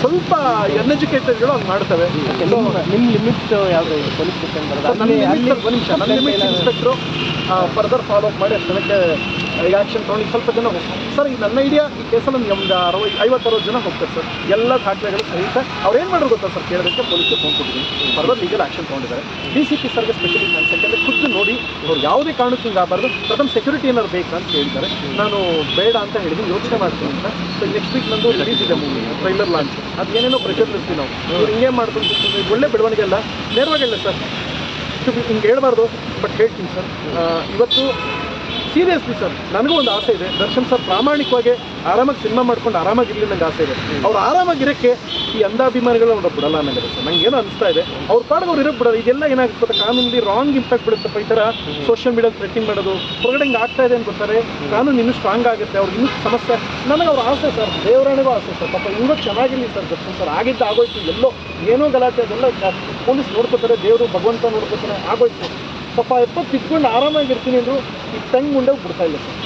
ಸ್ವಲ್ಪ ಅನ್ಎಜುಕೇಟೆಡ್ಗಳು ಹಂಗೆ ಮಾಡ್ತವೆ. ನಿಮ್ ನಿಮ್ಮ ಲಿಮಿಟ್ ಯಾವುದು ಪೊಲೀಸ್ ಒಂದು ನಿಮಿಷ. ನನ್ನ ಇನ್ಸ್ಪೆಕ್ಟ್ರು ಫರ್ದರ್ ಫಾಲೋ ಅಪ್ ಮಾಡಿ ಅಷ್ಟಕ್ಕೆ ಈಗ ಆಕ್ಷನ್ ತೊಗೊಂಡು ಸ್ವಲ್ಪ ಜನ ಹೋಗ್ತಾರೆ ಸರ್ ಈಗ ನನ್ನ ಐಡಿಯಾ ಈ ಕೇಸಲ್ಲಿ ನಮ್ಗೆ ಒಂದು ಅರವತ್ತು ಐವತ್ತರವತ್ತು ಜನ ಹೋಗ್ತಾರೆ ಸರ್. ಎಲ್ಲ ದಾಖಲೆಗಳು ಸಹಿತ ಅವ್ರು ಏನು ಮಾಡೋದು ಗೊತ್ತಾ ಸರ್? ಕೇಳೋದಕ್ಕೆ ಪೊಲೀಸ್ಗೆ ಫೋನ್ ಕೊಟ್ಟಿದ್ದೀನಿ. ಫರ್ದರ್ ಲೀಗಲ್ ಆಕ್ಷನ್ ತೊಗೊಂಡಿದ್ದಾರೆ. ಡಿ ಸಿ ಪಿ ಸರ್ಗೆ ಸ್ಪೆಷಲಿ ನಾನು ಅವ್ರು ಯಾವುದೇ ಕಾರಣಕ್ಕೂ ಹಿಂಗೆ ಆಗಬಾರ್ದು. ಪ್ರಥಮ ಸೆಕ್ಯೂರಿಟಿ ಏನಾದ್ರು ಬೇಕಾ ಅಂತ ಹೇಳ್ತಾರೆ. ನಾನು ಬೇಡ ಅಂತ ಹೇಳಿದ್ವಿ ಯೋಚನೆ ಮಾಡ್ತೀನಿ ಅಂತ. ಸೊ ನೆಕ್ಸ್ಟ್ ವೀಕ್ ನಂದು ರಿಲೀಸ್ ಇದೆ ಮೂವಿ ಟ್ರೈಲರ್ ಲಾಂಚ್ ಅದು ಏನೇನೋ ಪ್ರೆಷರ್ ಇರ್ತೀವಿ ನಾವು. ಇವ್ರು ಹಿಂಗೆ ಮಾಡ್ಕೊಂಡು ಒಳ್ಳೆ ಬೆಳವಣಿಗೆ ಅಲ್ಲ. ನೇರವಾಗಿ ಇಲ್ಲ ಸರ್ ಹಿಂಗೆ ಹೇಳ್ಬಾರ್ದು ಬಟ್ ಹೇಳ್ತೀನಿ ಸರ್ ಇವತ್ತು ಸೀರಿಯಸ್ಲಿ ಸರ್ ನನಗೂ ಒಂದು ಆಸೆ ಇದೆ. ದರ್ಶನ್ ಸರ್ ಪ್ರಾಮಾಣಿಕವಾಗಿ ಆರಾಮಾಗಿ ಸಿನಿಮಾ ಮಾಡ್ಕೊಂಡು ಆರಾಮಾಗಿರ್ಲಿ ನಂಗೆ ಆಸೆ ಇದೆ. ಅವ್ರು ಆರಾಮಾಗಿರೋಕ್ಕೆ ಈ ಅಂಧಾಭಿಮಾನಿಗಳು ಅವ್ರು ಬಿಡಲ್ಲ ನನಗೆ ಸರ್. ನಂಗೆ ಏನೋ ಅನಿಸ್ತಾ ಇದೆ. ಅವ್ರ ಪಾಡಿಗೆ ಅವ್ರು ಇರೋಕ್ಕೆ ಬಿಡೋದು ಇದೆಲ್ಲ ಏನಾಗುತ್ತೆ ಕಾನೂನಲ್ಲಿ ರಾಂಗ್ ಇಂಪ್ಯಾಕ್ಟ್ ಬಿಡುತ್ತೆ ಈ ಥರ ಸೋಷಿಯಲ್ ಮೀಡಿಯಾ ಥ್ರೆಟಿಂಗ್ ಮಾಡೋದು. ಹೊರಗಡೆ ಹಿಂಗೆ ಆಗ್ತಾ ಇದೆ ಅಂತ ಗೊತ್ತಾರೆ. ಕಾನೂನು ಇನ್ನೂ ಸ್ಟ್ರಾಂಗ್ ಆಗುತ್ತೆ. ಅವ್ರಿಗೆ ಇನ್ನೂ ಸಮಸ್ಯೆ. ನನಗೆ ಅವ್ರ ಆಸೆ ಸರ್. ದೇವರಾಣಿಗೂ ಆಸೆ ಸರ್. ಪಾಪ ಇನ್ನೂ ಚೆನ್ನಾಗಿರಲಿ ಸರ್ ದರ್ಶನ್ ಸರ್. ಆಗಿದ್ದು ಆಗೋಯ್ತು. ಎಲ್ಲೋ ಏನೋ ಗಲಾಟೆ ಅದೆಲ್ಲ ಪೊಲೀಸ್ ನೋಡ್ಕೋತಾರೆ. ದೇವರು ಭಗವಂತ ನೋಡ್ಕೋತಾರೆ ಆಗೋಯ್ತು. ಪಾಪ ಎಪ್ಪತ್ತು ಇಟ್ಕೊಂಡು ಆರಾಮಾಗಿರ್ತೀನಿ ಅಂದರು ಈ ಟಂಗ್ ಮುಂಡೆ ಬಿಡ್ತಾ ಇಲ್ಲ ಸರ್.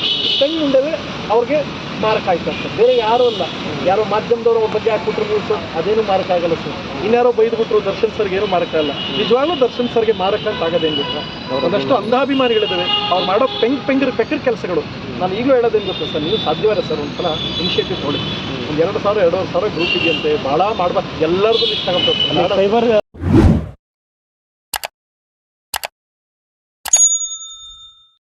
ಟಂಗ್ ಮುಂಡೆವೇ ಅವ್ರಿಗೆ ಮಾರಕ ಆಯ್ತು ಸರ್ ಬೇರೆ ಯಾರೂ ಅಲ್ಲ. ಯಾರೋ ಮಾಧ್ಯಮದವ್ರು ಅವ್ರ ಬಗ್ಗೆ ಹಾಕ್ಬಿಟ್ರು ಸರ್ ಅದೇನು ಮಾರಕ ಆಗಲ್ಲ ಸರ್. ಇನ್ಯಾರೋ ಬೈದ್ಬಿಟ್ರು ದರ್ಶನ್ ಸರ್ಗೆ ಏನು ಮಾರಕ ಅಲ್ಲ ನಿಜವಾಗ್ಲೂ ದರ್ಶನ್ ಸರ್ಗೆ ಮಾರಕ ಅಂತ ಆಗೋದೇನು ಸರ್? ಒಂದಷ್ಟು ಅಂಧಾಭಿಮಾನಿಗಳಿದ್ದಾವೆ ಅವ್ರು ಮಾಡೋ ಪೆಂಗ್ ಪೆಂಗಿರ್ ಪೆಕ್ಕರ್ ಕೆಲಸಗಳು. ನಾನು ಈಗಲೂ ಹೇಳೋದೇನು ಗೊತ್ತಾ ಸರ್? ನೀವು ಸಾಧ್ಯವಾರ ಸರ್ ಒಂದ್ಸಲ ಇನಿಷಿಯೇಟಿವ್ ನೋಡಿ. ಒಂದು ಎರಡು ಸಾವಿರ ಎರಡೂವರೆ ಸಾವಿರ ಗ್ರೂಪ್ ಇದೆಯಂತೆ. ಭಾಳ ಮಾಡ್ಬೇಕು ಎಲ್ಲರಿಗೂ ಇಷ್ಟ ಆಗುತ್ತೆ ಸರ್ ಸೈಬರ್